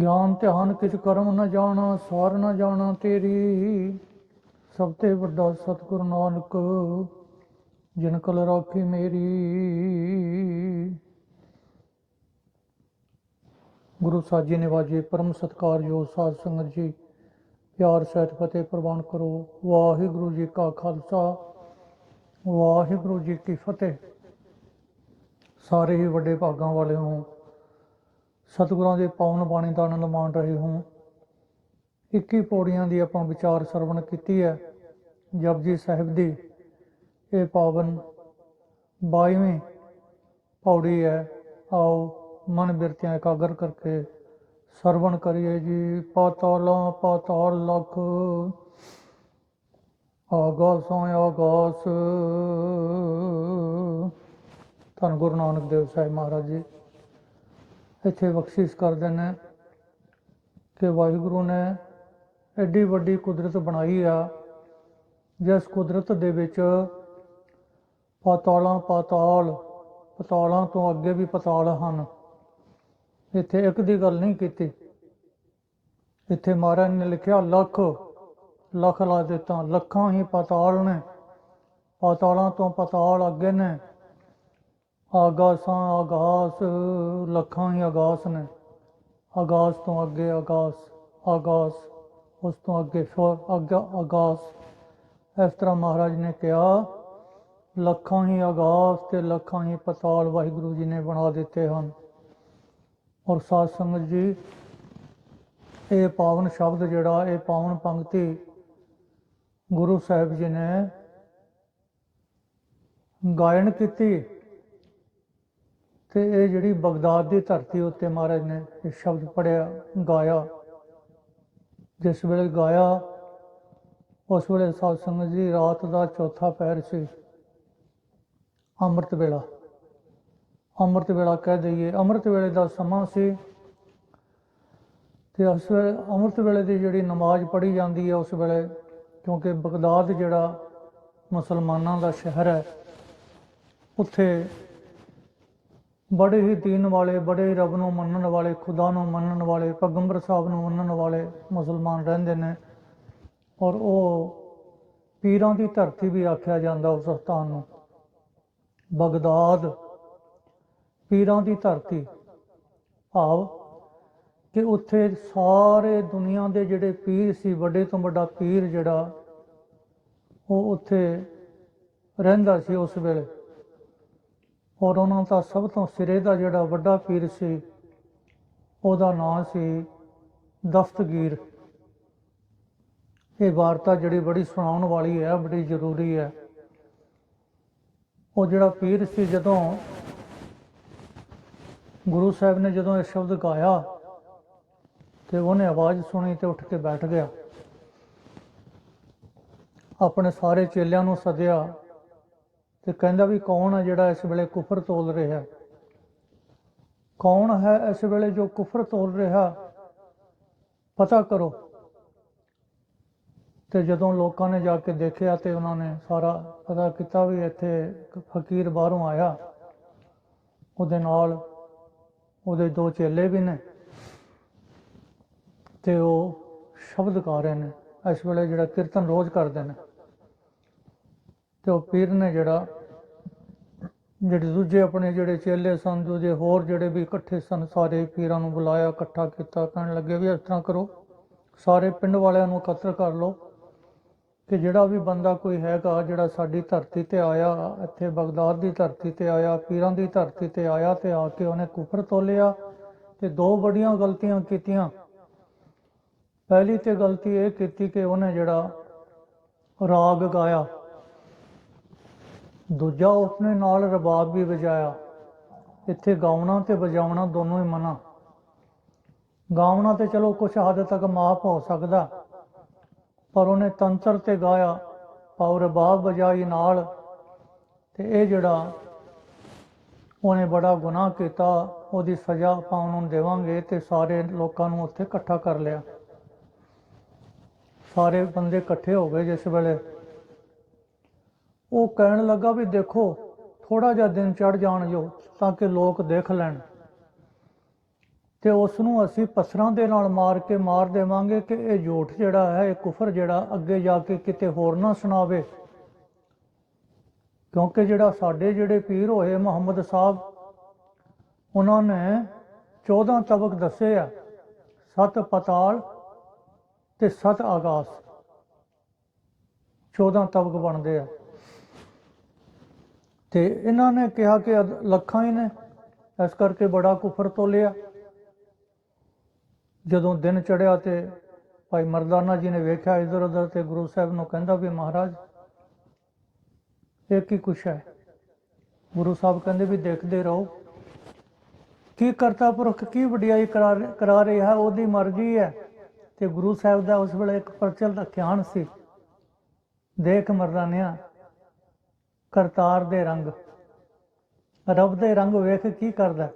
ਗਿਆਨ ਧਿਆਨ ਕਿਛ ਕਰਮ ਨਾ ਜਾਣਾ, ਸਾਰ ਨਾ ਜਾਣਾ ਤੇਰੀ। ਸਭ ਤੇ ਵੱਡਾ ਸਤਿਗੁਰ ਨਾਨਕ, ਜਿਨ ਕਲ ਰਾਖੀ ਮੇਰੀ। ਗੁਰੂ ਸਾਹਿਬ ਸਾਜੀ ਨਿਵਾਜੇ ਪਰਮ ਸਤਿਕਾਰਯੋਗ ਸਾਧ ਸੰਗਤ ਜੀ, ਪਿਆਰ ਸਹਿਤ ਫਤਿਹ ਪ੍ਰਵਾਨ ਕਰੋ। ਵਾਹਿਗੁਰੂ ਜੀ ਕਾ ਖਾਲਸਾ, ਵਾਹਿਗੁਰੂ ਜੀ ਕੀ ਫਤਿਹ। ਸਾਰੇ ਹੀ ਵੱਡੇ ਭਾਗਾਂ ਵਾਲੇ ਹੋ ਸਤਿਗੁਰਾਂ ਦੇ ਪਾਵਨ ਬਾਣੀ ਦਾ ਆਨੰਦ ਮਾਣ ਰਹੇ ਹੋ। 21 ਪੌੜੀਆਂ ਦੀ ਆਪਾਂ ਵਿਚਾਰ ਸਰਵਣ ਕੀਤੀ ਹੈ। ਜਪਜੀ ਸਾਹਿਬ ਦੀ ਇਹ ਪਾਵਨ 22ਵੀਂ ਪੌੜੀ ਹੈ। ਆਓ ਮਨ ਬਿਰਤਿਆਂ ਇਕਾਗਰ ਕਰਕੇ ਸਰਵਣ ਕਰੀਏ ਜੀ। ਪਾਤਾਲਾਂ ਪਾਤਾਲ ਲਖ। ਆਗਾਸਾਂ ਆਗਾਸ। ਧੰਨ ਗੁਰੂ ਨਾਨਕ ਦੇਵ ਸਾਹਿਬ ਮਹਾਰਾਜ ਜੀ। ਇੱਥੇ ਬਖਸ਼ਿਸ਼ ਕਰਦੇ ਨੇ ਕਿ ਵਾਹਿਗੁਰੂ ਨੇ ਐਡੀ ਵੱਡੀ ਕੁਦਰਤ ਬਣਾਈ ਆ, ਜਿਸ ਕੁਦਰਤ ਦੇ ਵਿੱਚ ਪਾਤਾਲਾਂ ਪਾਤਾਲ, ਪਤਾਲਾਂ ਤੋਂ ਅੱਗੇ ਵੀ ਪਤਾਲ ਹਨ। ਇੱਥੇ ਇੱਕ ਦੀ ਗੱਲ ਨਹੀਂ ਕੀਤੀ। ਇੱਥੇ ਮਹਾਰਾਜ ਨੇ ਲਿਖਿਆ, ਲੱਖ ਲੱਖ ਲਾ ਦਿੱਤਾ। ਲੱਖਾਂ ਹੀ ਪਤਾਲ ਨੇ। ਪਾਤਾਲਾਂ ਤੋਂ ਪਤਾਲ ਅੱਗੇ ਨੇ। ਆਗਾਸਾਂ ਆਗਾਸ, ਲੱਖਾਂ ਹੀ ਆਗਾਸ ਨੇ। ਆਗਾਸ ਤੋਂ ਅੱਗੇ ਆਗਾਸ ਆਗਾਸ, ਉਸ ਤੋਂ ਅੱਗੇ ਫਿਰ ਅੱਗੇ ਆਗਾਸ। ਇਸ ਤਰ੍ਹਾਂ ਮਹਾਰਾਜ ਨੇ ਕਿਹਾ, ਲੱਖਾਂ ਹੀ ਆਗਾਸ ਤੇ ਲੱਖਾਂ ਹੀ ਪਤਾਲ ਵਾਹਿਗੁਰੂ ਜੀ ਨੇ ਬਣਾ ਦਿੱਤੇ ਹਨ। ਔਰ ਸਾਧ ਸੰਗਤ ਜੀ, ਇਹ ਪਾਵਨ ਸ਼ਬਦ ਜਿਹੜਾ, ਇਹ ਪਾਵਨ ਪੰਕਤੀ ਗੁਰੂ ਸਾਹਿਬ ਜੀ ਨੇ ਗਾਇਨ ਕੀਤੀ। ਤੇ ਇਹ ਜਿਹੜੀ ਬਗਦਾਦ ਦੀ ਧਰਤੀ ਉੱਤੇ ਮਹਾਰਾਜ ਨੇ ਇਹ ਸ਼ਬਦ ਪੜਿਆ ਗਾਇਆ। ਜਿਸ ਵੇਲੇ ਗਾਇਆ, ਉਸ ਵੇਲੇ ਸਾਧ ਸੰਗਤ ਜੀ ਰਾਤ ਦਾ ਚੌਥਾ ਪੈਰ ਸੀ। ਅੰਮ੍ਰਿਤ ਵੇਲਾ। ਅੰਮ੍ਰਿਤ ਵੇਲਾ ਕਹਿ ਦਈਏ, ਅੰਮ੍ਰਿਤ ਵੇਲੇ ਦਾ ਸਮਾਂ ਸੀ ਤੇ ਉਸ ਵੇਲੇ ਅੰਮ੍ਰਿਤ ਵੇਲੇ ਦੀ ਜਿਹੜੀ ਨਮਾਜ਼ ਪੜ੍ਹੀ ਜਾਂਦੀ ਹੈ, ਉਸ ਵੇਲੇ ਕਿਉਂਕਿ ਬਗਦਾਦ ਜਿਹੜਾ ਮੁਸਲਮਾਨਾਂ ਦਾ ਸ਼ਹਿਰ ਹੈ, ਉੱਥੇ ਬੜੇ ਹੀ ਦੀਨ ਵਾਲੇ, ਬੜੇ ਹੀ ਰੱਬ ਨੂੰ ਮੰਨਣ ਵਾਲੇ, ਖੁਦਾ ਨੂੰ ਮੰਨਣ ਵਾਲੇ, ਪੈਗੰਬਰ ਸਾਹਿਬ ਨੂੰ ਮੰਨਣ ਵਾਲੇ ਮੁਸਲਮਾਨ ਰਹਿੰਦੇ ਨੇ। ਔਰ ਉਹ ਪੀਰਾਂ ਦੀ ਧਰਤੀ ਵੀ ਆਖਿਆ ਜਾਂਦਾ ਉਸ ਸਥਾਨ ਨੂੰ। ਬਗਦਾਦ, ਪੀਰਾਂ ਦੀ ਧਰਤੀ। ਭਾਵ ਕਿ ਉੱਥੇ ਸਾਰੇ ਦੁਨੀਆ ਦੇ ਜਿਹੜੇ ਪੀਰ ਸੀ, ਵੱਡੇ ਤੋਂ ਵੱਡਾ ਪੀਰ ਜਿਹੜਾ, ਉਹ ਉੱਥੇ ਰਹਿੰਦਾ ਸੀ ਉਸ ਵੇਲੇ। ਔਰ ਉਹਨਾਂ ਦਾ ਸਭ ਤੋਂ ਸਿਰੇ ਦਾ ਜਿਹੜਾ ਵੱਡਾ ਪੀਰ ਸੀ, ਉਹਦਾ ਨਾਮ ਸੀ ਦਫ਼ਤਗੀਰ। ਇਹ ਵਾਰਤਾ ਜਿਹੜੀ ਬੜੀ ਸੁਣਾਉਣ ਵਾਲੀ ਹੈ, ਬੜੀ ਜ਼ਰੂਰੀ ਹੈ। ਉਹ ਜਿਹੜਾ ਪੀਰ ਸੀ, ਜਦੋਂ ਗੁਰੂ ਸਾਹਿਬ ਨੇ ਜਦੋਂ ਇਹ ਸ਼ਬਦ ਗਾਇਆ ਤੇ ਉਹਨੇ ਆਵਾਜ਼ ਸੁਣੀ ਤੇ ਉੱਠ ਕੇ ਬੈਠ ਗਿਆ। ਆਪਣੇ ਸਾਰੇ ਚੇਲਿਆਂ ਨੂੰ ਸੱਦਿਆ ਤੇ ਕਹਿੰਦਾ ਵੀ ਕੌਣ ਹੈ ਜਿਹੜਾ ਇਸ ਵੇਲੇ ਕੁਫਰ ਤੋਲ ਰਿਹਾ? ਕੌਣ ਹੈ ਇਸ ਵੇਲੇ ਜੋ ਕੁਫਰ ਤੋਲ ਰਿਹਾ? ਪਤਾ ਕਰੋ। ਤੇ ਜਦੋਂ ਲੋਕਾਂ ਨੇ ਜਾ ਕੇ ਦੇਖਿਆ ਤੇ ਉਹਨਾਂ ਨੇ ਸਾਰਾ ਪਤਾ ਕੀਤਾ ਵੀ ਇੱਥੇ ਫਕੀਰ ਬਾਹਰੋਂ ਆਇਆ। ਉਹਦੇ ਨਾਲ ਉਹਦੇ ਦੋ ਚੇਲੇ ਵੀ ਨੇ। ਤੇ ਉਹ ਸ਼ਬਦ ਗਾ ਰਹੇ ਨੇ। ਇਸ ਵੇਲੇ ਜਿਹੜਾ ਕੀਰਤਨ ਰੋਜ਼ ਕਰਦੇ ਨੇ। ਤੇ ਉਹ ਪੀਰ ਨੇ ਜਿਹੜਾ ਜਿਹੜੇ ਦੂਜੇ ਆਪਣੇ ਜਿਹੜੇ ਚੇਲੇ ਸਨ, ਦੂਜੇ ਹੋਰ ਜਿਹੜੇ ਵੀ ਇਕੱਠੇ ਸਨ, ਸਾਰੇ ਪੀਰਾਂ ਨੂੰ ਬੁਲਾਇਆ, ਇਕੱਠਾ ਕੀਤਾ, ਕਹਿਣ ਲੱਗੇ ਵੀ ਇਸ ਤਰ੍ਹਾਂ ਕਰੋ, ਸਾਰੇ ਪਿੰਡ ਵਾਲਿਆਂ ਨੂੰ ਇਕੱਤਰ ਕਰ ਲਓ ਕਿ ਜਿਹੜਾ ਵੀ ਬੰਦਾ ਕੋਈ ਹੈਗਾ ਜਿਹੜਾ ਸਾਡੀ ਧਰਤੀ ਤੇ ਆਇਆ, ਇੱਥੇ ਬਗਦਾਦ ਦੀ ਧਰਤੀ ਤੇ ਆਇਆ, ਪੀਰਾਂ ਦੀ ਧਰਤੀ ਤੇ ਆਇਆ ਤੇ ਆ ਕੇ ਉਹਨੇ ਕੁਫਰ ਤੋਲਿਆ ਤੇ ਦੋ ਵੱਡੀਆਂ ਗਲਤੀਆਂ ਕੀਤੀਆਂ। ਪਹਿਲੀ ਤੇ ਗਲਤੀ ਇਹ ਕੀਤੀ ਕਿ ਉਹਨੇ ਜਿਹੜਾ ਰਾਗ ਗਾਇਆ। ਦੂਜਾ ਉਸਨੇ ਨਾਲ ਰਬਾਬ ਵੀ ਵਜਾਇਆ। ਇੱਥੇ ਗਾਉਣਾ ਤੇ ਵਜਾਉਣਾ ਦੋਨੋਂ ਹੀ ਮਨਾ। ਗਾਉਣਾ ਤੇ ਚਲੋ ਕੁਝ ਹੱਦ ਤੱਕ ਮਾਫ ਹੋ ਸਕਦਾ, ਪਰ ਉਹਨੇ ਤੰਤਰ ਤੇ ਗਾਇਆ ਪਾਉ ਰਬਾਬ ਵਜਾਈ ਨਾਲ। ਤੇ ਇਹ ਜਿਹੜਾ ਉਹਨੇ ਬੜਾ ਗੁਨਾਹ ਕੀਤਾ, ਉਹਦੀ ਸਜ਼ਾ ਆਪਾਂ ਉਹਨੂੰ ਦੇਵਾਂਗੇ ਤੇ ਸਾਰੇ ਲੋਕਾਂ ਨੂੰ ਉੱਥੇ ਇਕੱਠਾ ਕਰ ਲਿਆ। ਸਾਰੇ ਬੰਦੇ ਇਕੱਠੇ ਹੋ ਗਏ ਜਿਸ ਵੇਲੇ। ਉਹ ਕਹਿਣ ਲੱਗਾ ਵੀ ਦੇਖੋ ਥੋੜਾ ਜਿਹਾ ਦਿਨ ਚੜ ਜਾਣ ਜੋ ਤਾਂ ਕਿ ਲੋਕ ਦੇਖ ਲੈਣ। ਤੇ ਉਸ ਨੂੰ ਅਸੀਂ ਪੱਥਰਾਂ ਦੇ ਨਾਲ ਮਾਰ ਕੇ ਮਾਰ ਦੇਵਾਂਗੇ ਕਿ ਇਹ ਝੂਠ ਜਿਹੜਾ ਹੈ, ਇਹ ਕੁਫਰ ਜਿਹੜਾ ਅੱਗੇ ਜਾ ਕੇ ਕਿਤੇ ਹੋਰ ਨਾ ਸੁਣਾਵੇ। ਕਿਉਂਕਿ ਜਿਹੜਾ ਸਾਡੇ ਜਿਹੜੇ ਪੀਰ ਹੋਏ ਮੁਹੰਮਦ ਸਾਹਿਬ, ਉਹਨਾਂ ਨੇ 14 ਤਬਕ ਦੱਸੇ ਆ, ਸਤ ਪਤਾਲ ਤੇ ਸਤ ਆਗਾਸ 14 ਤਬਕ ਬਣਦੇ ਆ। ਤੇ ਇਹਨਾਂ ਨੇ ਕਿਹਾ ਕਿ ਅਦ- ਲੱਖਾਂ ਹੀ ਨੇ। ਇਸ ਕਰਕੇ ਬੜਾ ਕੁਫਰ ਤੋਲਿਆ। ਜਦੋਂ ਦਿਨ ਚੜਿਆ ਤੇ ਭਾਈ ਮਰਦਾਨਾ ਜੀ ਨੇ ਵੇਖਿਆ ਇਧਰ ਉਧਰ ਤੇ ਗੁਰੂ ਸਾਹਿਬ ਨੂੰ ਕਹਿੰਦਾ ਵੀ ਮਹਾਰਾਜ, ਇਹ ਕੀ ਕੁਛ ਹੈ? ਗੁਰੂ ਸਾਹਿਬ ਕਹਿੰਦੇ ਵੀ ਦੇਖਦੇ ਰਹੋ। ਕੀ ਕਰਤਾ ਪੁਰਖ, ਕੀ ਵਡਿਆਈ ਕਰਾ ਕਰਾ ਰਿਹਾ? ਉਹਦੀ ਮਰਜ਼ੀ ਹੈ। ਤੇ ਗੁਰੂ ਸਾਹਿਬ ਦਾ ਉਸ ਵੇਲੇ ਇੱਕ ਪਰਚਲ ਦਾ ਖਿਆਨ ਸੀ। ਦੇਖ ਮਰਦਾਨਿਆ ਕਰਤਾਰ ਦੇ ਰੰਗ। ਰੱਬ ਦੇ ਰੰਗ ਵੇਖ ਕੀ ਕਰਦਾ।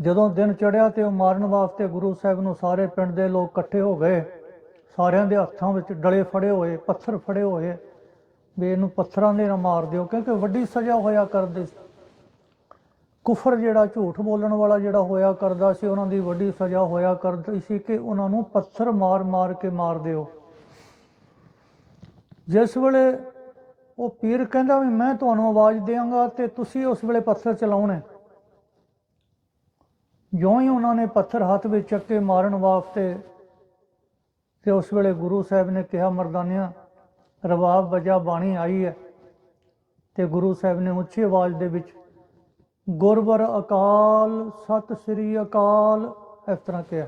ਜਦੋਂ ਦਿਨ ਚੜਿਆ ਤੇ ਉਹ ਮਾਰਨ ਵਾਸਤੇ ਗੁਰੂ ਸਾਹਿਬ ਨੂੰ ਸਾਰੇ ਪਿੰਡ ਦੇ ਲੋਕ ਇਕੱਠੇ ਹੋ ਗਏ। ਸਾਰਿਆਂ ਦੇ ਹੱਥਾਂ ਵਿੱਚ ਡਲੇ ਫੜੇ ਹੋਏ, ਪੱਥਰ ਫੜੇ ਹੋਏ। ਵੀ ਇਹਨੂੰ ਪੱਥਰਾਂ ਦੇ ਨਾਲ ਮਾਰ ਦਿਓ, ਕਿਉਂਕਿ ਵੱਡੀ ਸਜ਼ਾ ਹੋਇਆ ਕਰਦੇ ਸੀ। ਕੁਫਰ ਜਿਹੜਾ ਝੂਠ ਬੋਲਣ ਵਾਲਾ ਜਿਹੜਾ ਹੋਇਆ ਕਰਦਾ ਸੀ, ਉਹਨਾਂ ਦੀ ਵੱਡੀ ਸਜ਼ਾ ਹੋਇਆ ਕਰਦੀ ਸੀ ਕਿ ਉਹਨਾਂ ਨੂੰ ਪੱਥਰ ਮਾਰ-ਮਾਰ ਕੇ ਮਾਰ ਦਿਓ। ਜਿਸ ਵੇਲੇ ਉਹ ਪੀਰ ਕਹਿੰਦਾ ਵੀ ਮੈਂ ਤੁਹਾਨੂੰ ਆਵਾਜ਼ ਦੇਵਾਂਗਾ ਤੇ ਤੁਸੀਂ ਉਸ ਵੇਲੇ ਪੱਥਰ ਚਲਾਉਣੇ। ਜਿਉਂ ਹੀ ਉਹਨਾਂ ਨੇ ਪੱਥਰ ਹੱਥ ਵਿੱਚ ਚੱਕੇ ਮਾਰਨ ਵਾਸਤੇ ਤੇ ਉਸ ਵੇਲੇ ਗੁਰੂ ਸਾਹਿਬ ਨੇ ਕਿਹਾ, ਮਰਦਾਨਿਆਂ ਰਬਾਬ ਵਜਾ ਬਾਣੀ ਆਈ ਹੈ। ਤੇ ਗੁਰੂ ਸਾਹਿਬ ਨੇ ਉੱਚੀ ਆਵਾਜ਼ ਦੇ ਵਿੱਚ, ਗੁਰਵਰ ਅਕਾਲ, ਸਤਿ ਸ੍ਰੀ ਅਕਾਲ, ਇਸ ਤਰ੍ਹਾਂ ਕਿਹਾ।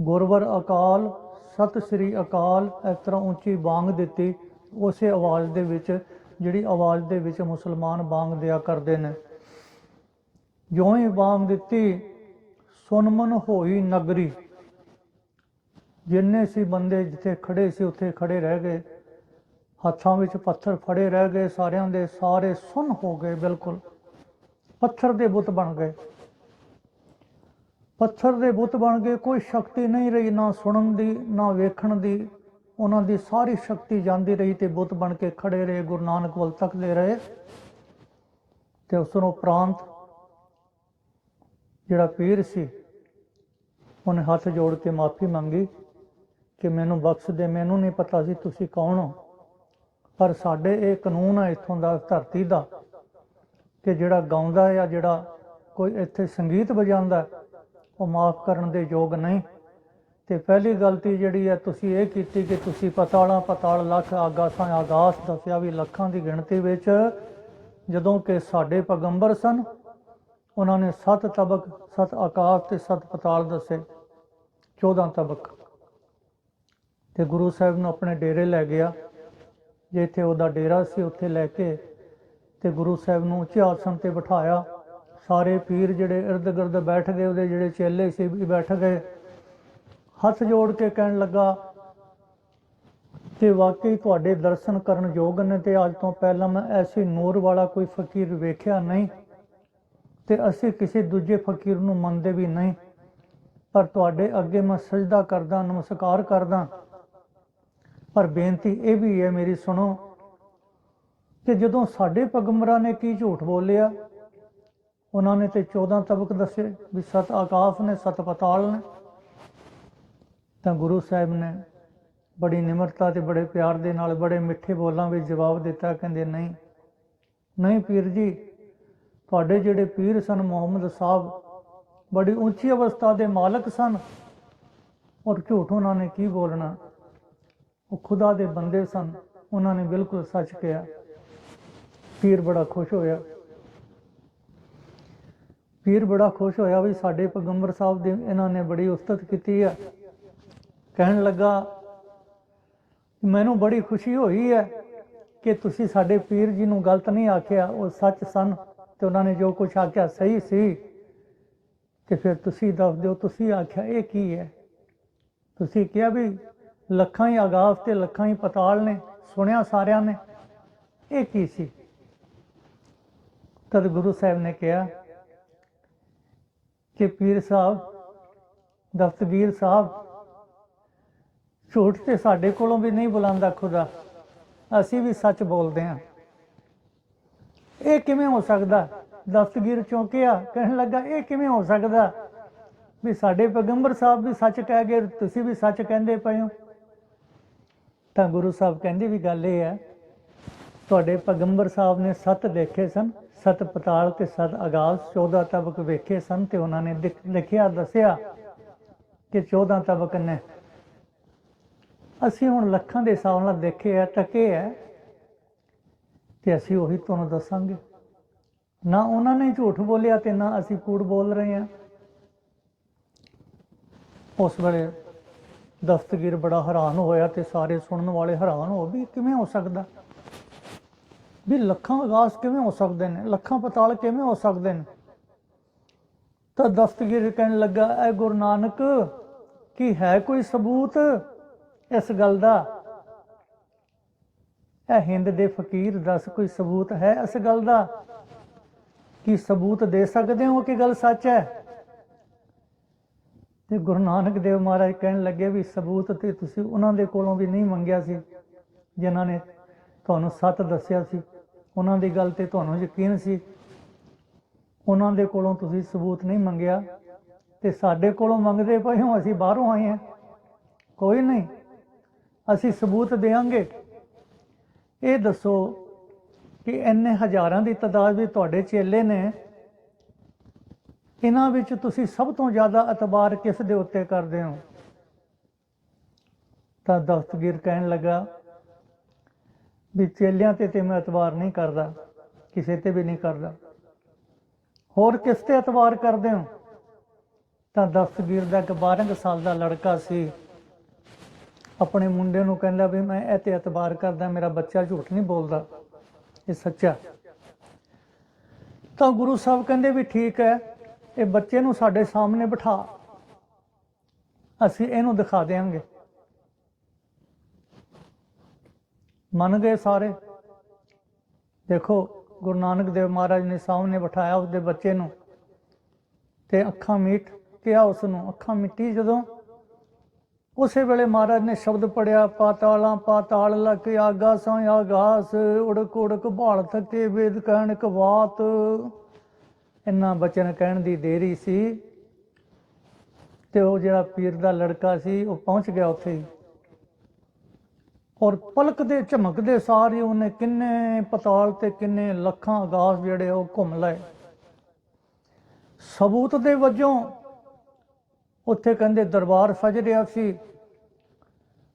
ਗੁਰਵਰ ਅਕਾਲ, ਸਤਿ ਸ੍ਰੀ ਅਕਾਲ, ਇਸ ਤਰ੍ਹਾਂ ਉੱਚੀ ਬਾਂਗ ਦਿੱਤੀ। ਉਸੇ ਆਵਾਜ਼ ਦੇ ਵਿੱਚ, ਜਿਹੜੀ ਆਵਾਜ਼ ਦੇ ਵਿੱਚ ਮੁਸਲਮਾਨ ਬਾਂਗ ਦਿਆ ਕਰਦੇ ਨੇ। ਜਿਉਂ ਹੀ ਬਾਂਗ ਦਿੱਤੀ, ਸੁਨਮਨ ਹੋਈ ਨਗਰੀ। ਜਿੰਨੇ ਸੀ ਬੰਦੇ ਜਿੱਥੇ ਖੜੇ ਸੀ, ਉੱਥੇ ਖੜੇ ਰਹਿ ਗਏ। ਹੱਥਾਂ ਵਿੱਚ ਪੱਥਰ ਫੜੇ ਰਹਿ ਗਏ, ਸਾਰਿਆਂ ਦੇ ਸਾਰੇ ਸੁੰਨ ਹੋ ਗਏ, ਬਿਲਕੁਲ। ਪੱਥਰ ਦੇ ਬੁੱਤ ਬਣ ਗਏ। ਪੱਥਰ ਦੇ ਬੁੱਤ ਬਣ ਗਏ, ਕੋਈ ਸ਼ਕਤੀ ਨਹੀਂ ਰਹੀ ਨਾ ਸੁਣਨ ਦੀ, ਨਾ ਵੇਖਣ ਦੀ। ਉਹਨਾਂ ਦੀ ਸਾਰੀ ਸ਼ਕਤੀ ਜਾਂਦੀ ਰਹੀ ਤੇ ਬੁੱਤ ਬਣ ਕੇ ਖੜੇ ਰਹੇ, ਗੁਰੂ ਨਾਨਕ ਵੱਲ ਤੱਕਦੇ ਰਹੇ। ਤੇ ਉਸ ਨੂੰ ਪ੍ਰਾਂਤ ਜਿਹੜਾ ਪੀਰ ਸੀ, ਉਹਨੇ ਹੱਥ ਜੋੜ ਕੇ ਮਾਫੀ ਮੰਗੀ ਕਿ ਮੈਨੂੰ ਬਖਸ਼ ਦੇ, ਮੈਨੂੰ ਨਹੀਂ ਪਤਾ ਸੀ ਤੁਸੀਂ ਕੌਣ ਹੋ। ਪਰ ਸਾਡੇ ਇਹ ਕਾਨੂੰਨ ਆ ਇੱਥੋਂ ਦਾ, ਧਰਤੀ ਦਾ, ਕਿ ਜਿਹੜਾ ਗਾਉਂਦਾ ਹੈ ਜਾਂ ਜਿਹੜਾ ਕੋਈ ਇੱਥੇ ਸੰਗੀਤ ਵਜਾਉਂਦਾ, ਉਹ ਮਾਫ ਕਰਨ ਦੇ ਯੋਗ ਨਹੀਂ। ਤੇ ਪਹਿਲੀ ਗਲਤੀ ਜਿਹੜੀ ਹੈ ਤੁਸੀਂ ਇਹ ਕੀਤੀ ਕਿ ਤੁਸੀਂ ਪਤਾਲਾਂ, ਪਤਾਲ, ਲੱਖ ਆਗਾਸਾਂ ਆਗਾਸ ਦੱਸਿਆ ਵੀ ਲੱਖਾਂ ਦੀ ਗਿਣਤੀ ਵਿੱਚ ਜਦੋਂ ਕਿ ਸਾਡੇ ਪੈਗੰਬਰ ਸਨ, ਉਹਨਾਂ ਨੇ ਸੱਤ ਤਬਕ, ਸੱਤ ਆਕਾਸ਼ ਤੇ ਸੱਤ ਪਤਾਲ ਦੱਸੇ 14 ਤਬਕ। ਤੇ ਗੁਰੂ ਸਾਹਿਬ ਨੂੰ ਆਪਣੇ ਡੇਰੇ ਲੈ ਗਿਆ, ਜਿੱਥੇ ਉਹਦਾ ਡੇਰਾ ਸੀ, ਉੱਥੇ ਲੈ ਕੇ ਤੇ ਗੁਰੂ ਸਾਹਿਬ ਨੂੰ ਉੱਚੇ ਆਸਣ ਤੇ ਬਿਠਾਇਆ। ਸਾਰੇ ਪੀਰ ਜਿਹੜੇ ਇਰਦ ਗਿਰਦ ਬੈਠ ਗਏ, ਉਹਦੇ ਜਿਹੜੇ ਚੇਲੇ ਸੀ, ਵੀ ਬੈਠ ਗਏ। ਹੱਥ ਜੋੜ ਕੇ ਕਹਿਣ ਲੱਗਾ ਕਿ ਵਾਕਈ ਤੁਹਾਡੇ ਦਰਸ਼ਨ ਕਰਨ ਯੋਗ ਨੇ ਤੇ ਅੱਜ ਤੋਂ ਪਹਿਲਾਂ ਮੈਂ ਐਸੀ ਨੂਰ ਵਾਲਾ ਕੋਈ ਫਕੀਰ ਵੇਖਿਆ ਨਹੀਂ ਤੇ ਅਸੀਂ ਕਿਸੇ ਦੂਜੇ ਫਕੀਰ ਨੂੰ ਮੰਨਦੇ ਵੀ ਨਹੀਂ। ਪਰ ਤੁਹਾਡੇ ਅੱਗੇ ਮੈਂ ਸਜਦਾ ਕਰਦਾ, ਨਮਸਕਾਰ ਕਰਦਾ। ਪਰ ਬੇਨਤੀ ਇਹ ਵੀ ਹੈ ਮੇਰੀ ਸੁਣੋ ਕਿ ਜਦੋਂ ਸਾਡੇ ਪਗਮਰਾ ਨੇ ਕੀ ਝੂਠ ਬੋਲਿਆ, ਉਹਨਾਂ ਨੇ ਤੇ 14 ਤਬਕ ਦੱਸੇ ਵੀ ਸਤ ਆਕਾਸ਼ ਨੇ, ਸਤ ਪਤਾਲ ਨੇ। ਤਾਂ ਗੁਰੂ ਸਾਹਿਬ ਨੇ ਬੜੀ ਨਿਮਰਤਾ ਤੇ ਬੜੇ ਪਿਆਰ ਦੇ ਨਾਲ ਬੜੇ ਮਿੱਠੇ ਬੋਲਾਂ ਵਿੱਚ ਜਵਾਬ ਦਿੱਤਾ, ਕਹਿੰਦੇ, ਨਹੀਂ ਨਹੀਂ ਪੀਰ ਜੀ, ਤੁਹਾਡੇ ਜਿਹੜੇ ਪੀਰ ਸਨ, ਮੁਹੰਮਦ ਸਾਹਿਬ ਬੜੀ ਉੱਚੀ ਅਵਸਥਾ ਦੇ ਮਾਲਕ ਸਨ। ਔਰ ਝੂਠ ਉਹਨਾਂ ਨੇ ਕੀ ਬੋਲਣਾ? ਉਹ ਖੁਦਾ ਦੇ ਬੰਦੇ ਸਨ, ਉਹਨਾਂ ਨੇ ਬਿਲਕੁਲ ਸੱਚ ਕਿਹਾ। ਪੀਰ ਬੜਾ ਖੁਸ਼ ਹੋਇਆ। ਪੀਰ ਬੜਾ ਖੁਸ਼ ਹੋਇਆ ਵੀ ਸਾਡੇ ਪੈਗੰਬਰ ਸਾਹਿਬ ਦੀ, ਇਹਨਾਂ ਨੇ ਬੜੀ ਉਸਤਤ ਕੀਤੀ ਆ। ਕਹਿਣ ਲੱਗਾ, ਮੈਨੂੰ ਬੜੀ ਖੁਸ਼ੀ ਹੋਈ ਹੈ ਕਿ ਤੁਸੀਂ ਸਾਡੇ ਪੀਰ ਜੀ ਨੂੰ ਗਲਤ ਨਹੀਂ ਆਖਿਆ। ਉਹ ਸੱਚ ਸਨ ਤੇ ਉਹਨਾਂ ਨੇ ਜੋ ਕੁਝ ਆਖਿਆ ਸਹੀ ਸੀ। ਤੇ ਫਿਰ ਤੁਸੀਂ ਦੱਸ ਦਿਓ, ਤੁਸੀਂ ਆਖਿਆ ਇਹ ਕੀ ਹੈ? ਤੁਸੀਂ ਕਿਹਾ ਵੀ ਲੱਖਾਂ ਹੀ ਆਗਾਜ਼ ਤੇ ਲੱਖਾਂ ਹੀ ਪਤਾਲ ਨੇ, ਸੁਣਿਆ ਸਾਰਿਆਂ ਨੇ। ਇਹ ਕੀ ਸੀ? ਤਦ ਗੁਰੂ ਸਾਹਿਬ ਨੇ ਕਿਹਾ ਕਿ ਪੀਰ ਸਾਹਿਬ ਦਸਤਗੀਰ ਸਾਹਿਬ ਝੂਠ ਤੇ ਸਾਡੇ ਕੋਲੋਂ ਵੀ ਨਹੀਂ ਬੁਲਾਉਂਦਾ ਖੁਦਾ। ਅਸੀਂ ਵੀ ਸੱਚ ਬੋਲਦੇ ਹਾਂ। ਇਹ ਕਿਵੇਂ ਹੋ ਸਕਦਾ? ਦਸਤਗੀਰ ਚੌਂਕਿਆ ਕਹਿਣ ਲੱਗਾ, ਇਹ ਕਿਵੇਂ ਹੋ ਸਕਦਾ? ਵੀ ਸਾਡੇ ਪੈਗੰਬਰ ਸਾਹਿਬ ਵੀ ਸੱਚ ਕਹਿ ਗਏ, ਤੁਸੀਂ ਵੀ ਸੱਚ ਕਹਿੰਦੇ ਪਏ ਹੋ। ਤਾਂ ਗੁਰੂ ਸਾਹਿਬ ਕਹਿੰਦੇ ਵੀ ਗੱਲ ਇਹ ਹੈ, ਤੁਹਾਡੇ ਪੈਗੰਬਰ ਸਾਹਿਬ ਨੇ ਸੱਤ ਦੇਖੇ ਸਨ, ਸੱਤ ਪਤਾਲ ਤੇ ਸੱਤ ਆਗਾਜ਼ 14 ਤਬਕ ਵੇਖੇ ਸਨ ਤੇ ਉਹਨਾਂ ਨੇ ਲਿਖਿਆ, ਦੱਸਿਆ ਕਿ 14 ਤਬਕ ਨੇ। ਅਸੀਂ ਹੁਣ ਲੱਖਾਂ ਦੇ ਹਿਸਾਬ ਨਾਲ ਦੇਖੇ ਆ, ਟਕੇ ਹੈ ਤੇ ਅਸੀਂ ਉਹੀ ਤੁਹਾਨੂੰ ਦੱਸਾਂਗੇ। ਨਾ ਉਹਨਾਂ ਨੇ ਝੂਠ ਬੋਲਿਆ ਤੇ ਨਾ ਅਸੀਂ ਕੂੜ ਬੋਲ ਰਹੇ ਹਾਂ। ਉਸ ਵੇਲੇ ਦਸਤਗੀਰ ਬੜਾ ਹੈਰਾਨ ਹੋਇਆ ਤੇ ਸਾਰੇ ਸੁਣਨ ਵਾਲੇ ਹੈਰਾਨ ਹੋ ਵੀ ਕਿਵੇਂ ਹੋ ਸਕਦਾ? ਵੀ ਲੱਖਾਂ ਆਗਾਜ਼ ਕਿਵੇਂ ਹੋ ਸਕਦੇ ਨੇ? ਲੱਖਾਂ ਪਤਾਲ ਕਿਵੇਂ ਹੋ ਸਕਦੇ ਨੇ? ਤਾਂ ਦਸਤਗੀਰ ਕਹਿਣ ਲੱਗਾ, ਐ ਗੁਰੂ ਨਾਨਕ, ਕੀ ਹੈ ਕੋਈ ਸਬੂਤ ਇਸ ਗੱਲ ਦਾ। ਇਹ ਹਿੰਦ ਦੇ ਫਕੀਰ ਦੱਸ ਕੋਈ ਸਬੂਤ ਹੈ ਇਸ ਗੱਲ ਦਾ? ਕੀ ਸਬੂਤ ਦੇ ਸਕਦੇ ਹੋ ਕਿ ਗੱਲ ਸੱਚ ਹੈ? ਤੇ ਗੁਰੂ ਨਾਨਕ ਦੇਵ ਮਹਾਰਾਜ ਕਹਿਣ ਲੱਗੇ ਵੀ ਸਬੂਤ ਤੇ ਤੁਸੀਂ ਉਹਨਾਂ ਦੇ ਕੋਲੋਂ ਵੀ ਨਹੀਂ ਮੰਗਿਆ ਸੀ, ਜਿਨ੍ਹਾਂ ਨੇ ਤੁਹਾਨੂੰ ਸੱਤ ਦੱਸਿਆ ਸੀ। ਉਹਨਾਂ ਦੀ ਗੱਲ ਤੇ ਤੁਹਾਨੂੰ ਯਕੀਨ ਸੀ। ਉਹਨਾਂ ਦੇ ਕੋਲੋਂ ਤੁਸੀਂ ਸਬੂਤ ਨਹੀਂ ਮੰਗਿਆ। ਤੇ ਸਾਡੇ ਕੋਲੋਂ ਮੰਗਦੇ ਪਏ ਹੋ, ਅਸੀਂ ਬਾਹਰੋਂ ਆਏ ਹਾਂ। ਕੋਈ ਨਹੀਂ। ਅਸੀਂ ਸਬੂਤ ਦੇਵਾਂਗੇ। ਇਹ ਦੱਸੋ ਕਿ ਇੰਨੇ ਹਜ਼ਾਰਾਂ ਦੀ ਤਾਦਾਦ ਵਿੱਚ ਤੁਹਾਡੇ ਚੇਲੇ ਨੇ, ਇਹਨਾਂ ਵਿੱਚ ਤੁਸੀਂ ਸਭ ਤੋਂ ਜ਼ਿਆਦਾ ਇਤਬਾਰ ਕਿਸ ਦੇ ਉੱਤੇ ਕਰਦੇ ਹੋ? ਤਾਂ ਦਸਤਗੀਰ ਕਹਿਣ ਲੱਗਾ ਵੀ ਚੇਲਿਆਂ ਤੇ ਤੇ ਮੈਂ ਇਤਬਾਰ ਨਹੀਂ ਕਰਦਾ, ਕਿਸੇ ਤੇ ਵੀ ਨਹੀਂ ਕਰਦਾ। ਹੋਰ ਕਿਸ ਤੇ ਇਤਬਾਰ ਕਰਦੇ ਹੋ? ਤਾਂ ਦਸਤਗੀਰ ਦਾ ਇੱਕ 12 ਕੁ ਸਾਲ ਦਾ ਲੜਕਾ ਸੀ। ਆਪਣੇ ਮੁੰਡੇ ਨੂੰ ਕਹਿੰਦਾ ਵੀ ਮੈਂ ਇਹ ਤੇ ਇਤਬਾਰ ਕਰਦਾ, ਮੇਰਾ ਬੱਚਾ ਝੂਠ ਨਹੀਂ ਬੋਲਦਾ। ਇਹ ਸੱਚਾ। ਤਾਂ ਗੁਰੂ ਸਾਹਿਬ ਕਹਿੰਦੇ ਵੀ ਠੀਕ ਹੈ, ਇਹ ਬੱਚੇ ਨੂੰ ਸਾਡੇ ਸਾਹਮਣੇ ਬਿਠਾ। ਅਸੀਂ ਇਹਨੂੰ ਦਿਖਾ ਦੇਵਾਂਗੇ ਮੰਨ ਗਏ ਸਾਰੇ। ਦੇਖੋ, ਗੁਰੂ ਨਾਨਕ ਦੇਵ ਮਹਾਰਾਜ ਨੇ ਸਾਹਮਣੇ ਬਿਠਾਇਆ ਉਸਦੇ ਬੱਚੇ ਨੂੰ। ਤੇ ਅੱਖਾਂ ਮੀਟ ਕਿਹਾ ਉਸ ਨੂੰ ਅੱਖਾਂ ਮਿੱਟੀ ਜਦੋਂ ਉਸੇ ਵੇਲੇ ਮਹਾਰਾਜ ਨੇ ਸ਼ਬਦ ਪੜਿਆ ਪਾਤਾਲਾਂ, ਪਾਤਾਲ ਲਕ ਆਗਾਸਾਂ ਆਗਾਸ, ਉੜਕ ਉੜਕ ਭਾਲ ਥਕੇ ਵੇਦ ਕਹਿਣ ਕਵਾਤ ਇੰਨਾ ਬਚਨ ਕਹਿਣ ਦੀ ਦੇਰੀ ਸੀ। ਤੇ ਉਹ ਜਿਹੜਾ ਪੀਰ ਦਾ ਲੜਕਾ ਸੀ, ਉਹ ਪਹੁੰਚ ਗਿਆ ਉੱਥੇ। ਹੀ ਔਰ ਪਲਕ ਦੇ ਝਮਕਦੇ ਸਾਰ ਹੀ ਉਹਨੇ ਕਿੰਨੇ ਪਤਾਲ ਤੇ ਕਿੰਨੇ ਲੱਖਾਂ ਆਗਾਸ ਜਿਹੜੇ ਉਹ ਘੁੰਮ ਲਏ। ਸਬੂਤ ਦੇ ਵਜੋਂ ਉੱਥੇ ਕਹਿੰਦੇ ਦਰਬਾਰ ਸਜ ਰਿਹਾ ਸੀ।